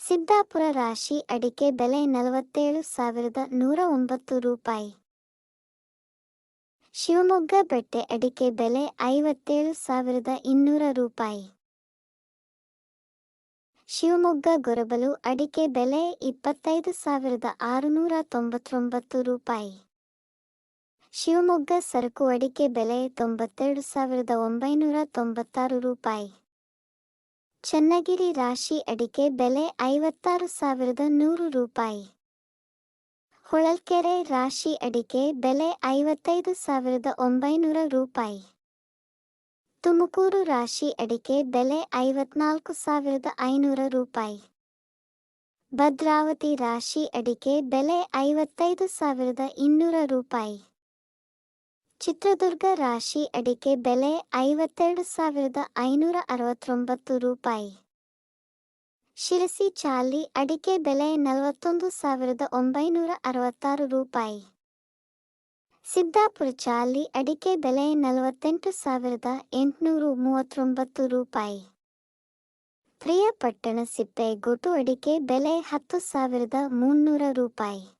ಸಿದ್ದಾಪುರ ರಾಶಿ ಅಡಿಕೆ ಬೆಲೆ ನಲವತ್ತೇಳು ಸಾವಿರದ ನೂರ ಒಂಬತ್ತು ರೂಪಾಯಿ. ಶಿವಮೊಗ್ಗ ಬೆಟ್ಟೆ ಅಡಿಕೆ ಬೆಲೆ ಐವತ್ತೇಳು ಸಾವಿರದ ಇನ್ನೂರ ರೂಪಾಯಿ. ಶಿವಮೊಗ್ಗ ಗೊರಬಲು ಅಡಿಕೆ ಬೆಲೆ ಇಪ್ಪತ್ತೈದು ಸಾವಿರದ ಆರುನೂರ ತೊಂಬತ್ತೊಂಬತ್ತು ರೂಪಾಯಿ. ಶಿವಮೊಗ್ಗ ಸರಕು ಅಡಿಕೆ ಬೆಲೆ ತೊಂಬತ್ತೆರಡು ಸಾವಿರದ ಒಂಬೈನೂರ ತೊಂಬತ್ತಾರು ರೂಪಾಯಿ. ಚನ್ನಗಿರಿ ರಾಶಿ ಅಡಿಕೆ ಬೆಲೆ ಐವತ್ತಾರು ಸಾವಿರದ ನೂರು ರೂಪಾಯಿ. ಹೊಳಲ್ಕೆರೆ ರಾಶಿ ಅಡಿಕೆ ಬೆಲೆ ಐವತ್ತೈದು ಸಾವಿರದ ಒಂಬೈನೂರ ರೂಪಾಯಿ. ತುಮಕೂರು ರಾಶಿ ಅಡಿಕೆ ಬೆಲೆ ಐವತ್ನಾಲ್ಕು ಸಾವಿರದ ಐನೂರ ರೂಪಾಯಿ. ಭದ್ರಾವತಿ ರಾಶಿ ಅಡಿಕೆ ಬೆಲೆ ಐವತ್ತೈದು ಸಾವಿರದ ಇನ್ನೂರ ರೂಪಾಯಿ. ಚಿತ್ರದುರ್ಗ ರಾಶಿ ಅಡಿಕೆ ಬೆಲೆ ಐವತ್ತೆರಡು ಸಾವಿರದ ಐನೂರ ಅರವತ್ತೊಂಬತ್ತು ರೂಪಾಯಿ. ಶಿರಸಿ ಚಾಲಿ ಅಡಿಕೆ ಬೆಲೆ ನಲವತ್ತೊಂದು ಸಾವಿರದ ಒಂಬೈನೂರ ಅರವತ್ತಾರು ರೂಪಾಯಿ. ಸಿದ್ದಾಪುರ ಚಾಲಿ ಅಡಿಕೆ ಬೆಲೆ ನಲವತ್ತೆಂಟು ಸಾವಿರದ ಎಂಟುನೂರು ಮೂವತ್ತೊಂಬತ್ತು ರೂಪಾಯಿ. ಪ್ರಿಯಪಟ್ಟಣ ಸಿಪ್ಪೆ ಗೊಟು ಅಡಿಕೆ ಬೆಲೆ ಹತ್ತು ಸಾವಿರದ ಮುನ್ನೂರ ರೂಪಾಯಿ.